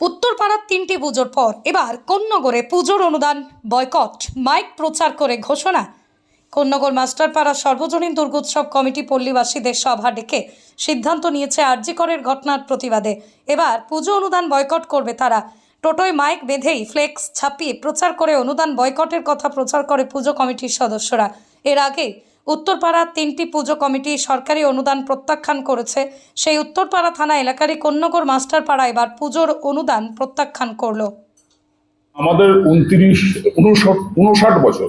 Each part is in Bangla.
উত্তরপাড়ার তিনটি পুজোর পর এবার কন্যগরে পুজোর অনুদান বয়কট। মাইক প্রচার করে ঘোষণা। কন্যগর মাস্টারপাড়া সর্বজনীন দুর্গোৎসব কমিটি পল্লীবাসীদের সভা ডেকে সিদ্ধান্ত নিয়েছে আরজিকরের ঘটনার প্রতিবাদে। এবার পুজো অনুদান বয়কট করবে তারা। টোটোয় মাইক বেঁধেই ফ্লেক্স ছাপিয়ে প্রচার করে অনুদান বয়কটের কথা প্রচার করে পুজো কমিটির সদস্যরা। এর আগে উত্তরপাড়ার তিনটি পুজো কমিটি সরকারি অনুদান প্রত্যাখ্যান করেছে। সেই উত্তরপাড়া থানা এলাকারই কন্যগর মাস্টারপাড়া এবার পুজোর অনুদান প্রত্যাখ্যান করল। আমাদের উনত্রিশ, উনষাট বছর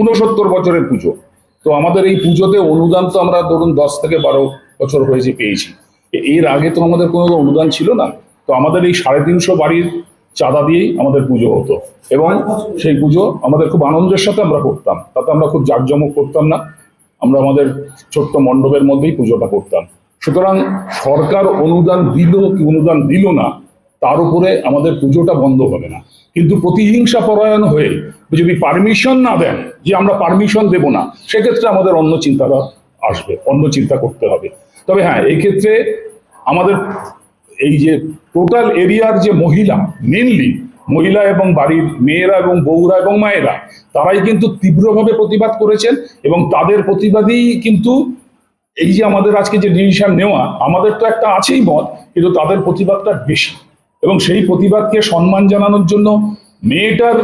উনসত্তর বছরের পুজো। তো আমাদের এই পুজোতে অনুদান তো আমরা ধরুন দশ থেকে বারো বছর হয়েছে পেয়েছি। এর আগে তো আমাদের কোনো অনুদান ছিল না। তো আমাদের এই সাড়ে তিনশো বাড়ির চাঁদা দিয়েই আমাদের পুজো হতো। এবং সেই পুজো আমাদের খুব আনন্দের সাথে আমরা করতাম। তাতে আমরা খুব জাঁকজমক করতাম না। আমরা আমাদের ছোট্ট মণ্ডপের মধ্যেই পুজোটা করতাম। সুতরাং সরকার অনুদান দিল কি অনুদান দিল না, তার উপরে আমাদের পুজোটা বন্ধ হবে না। কিন্তু প্রতিহিংসা পরায়ণ হয়ে যদি পারমিশন না দেন, যে আমরা পারমিশন দেব না, সেক্ষেত্রে আমাদের অন্য চিন্তাটা আসবে, অন্য চিন্তা করতে হবে। তবে হ্যাঁ এই ক্ষেত্রে আমাদের এই যে টোটাল এরিয়ার যে মহিলা মেনলি মহিলা এবং বাড়ির মেয়েরা এবং বউরা এবং মায়েরা, তারাই কিন্তু তীব্রভাবে প্রতিবাদ করেছেন এবং তাদের প্রতিবাদই কিন্তু এই যে আমাদের আজকে যে ডিসিশন নেওয়া, আমাদের তো একটা আছেই মত, কিন্তু তাদের প্রতিবাদটা বেশি। এবং সেই প্রতিবাদকে সম্মান জানানোর জন্য মেয়েটার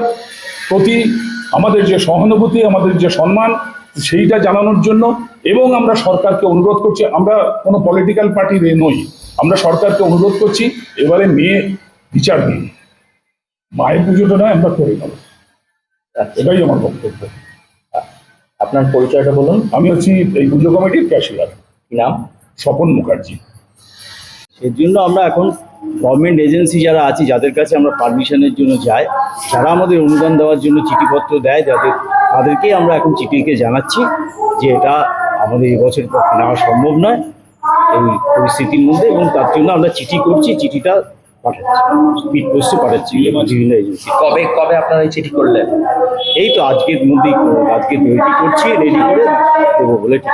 প্রতি আমাদের যে সহানুভূতি, আমাদের যে সম্মান, সেইটা জানানোর জন্য এবং আমরা সরকারকে অনুরোধ করছি, আমরা কোনো পলিটিক্যাল পার্টির নই, আমরা সরকারকে অনুরোধ করছি, এবারে মেয়ে বিচার দিন মায়ের পুজোটা নয় আমরা করে নেব। এটাই আমার বক্তব্য। আপনার পরিচয়টা বলুন। আমি হচ্ছি এই পুজো কমিটির ক্যাশিয়ার। নাম? স্বপন মুখার্জি। সেই জন্য আমরা এখন গভর্নমেন্ট এজেন্সি যারা আছে যাদের কাছে আমরা পারমিশনের জন্য যাই যারা আমাদের অনুদান দেওয়ার জন্য চিঠিপত্র দেয় যাদের তাদেরকেই আমরা এখন চিঠিকে জানাচ্ছি যে এটা আমাদের এবছর পক্ষে নেওয়া সম্ভব নয় এই পরিস্থিতির মধ্যে এবং তার জন্য আমরা চিঠি করছি। চিঠিটা পাঠাচ্ছি স্পিড পোস্টে পাঠাচ্ছি বিভিন্ন এজেন্সি কবে কবে আপনারা এই চিঠি করলেন? এই তো আজকের মধ্যেই আজকে রেডি করছি রেডি করে দেবো বলে ঠিক।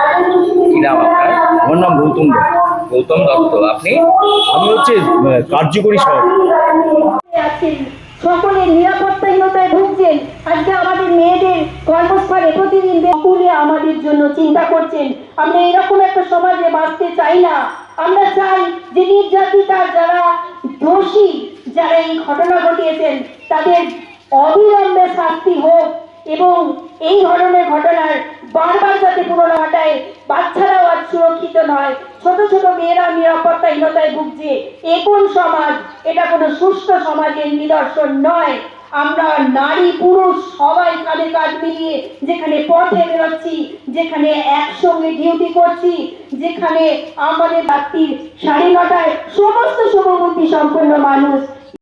কি নাম আপনার? আমার নাম গৌতম দত্ত। গৌতম দত্ত আপনি? আমি হচ্ছে কার্যকরী সভাপতি আছেন সকলের নিরাপত্তাহীনতায় ভুগছেন। আজকে আমাদের মেয়েদের কর্মস্থলে প্রতিদিন স্কুলে আমাদের জন্য চিন্তা করছেন। আমরা এরকম একটা সমাজে বাঁচতে চাই না। আমরা চাই যে নির্যাতিতার যারা দোষী যারা এই ঘটনা ঘটিয়েছেন, তাদের অবিলম্বে শাস্তি হোক এবং এই ধরনের ঘটনার বারবার যাতে পুরনো ঘটায়, বাচ্চারাও আজ সুরক্ষিত নয়। ছোট ছোট মেয়েরা নিরাপত্তাহীনতায় ভুগছে। এ কোন সমাজ? এটা কোনো সুস্থ সমাজের নিদর্শন নয়। আমরা নারী পুরুষ সবাই কাঁধে কাঁধ মিলিয়ে যেখানে পথে বেরোচ্ছি, যেখানে একসঙ্গে ডিউটি করছি, যেখানে আমাদের রাত্রির সাড়ে নটায় সমস্ত শুভবুদ্ধি সম্পন্ন মানুষ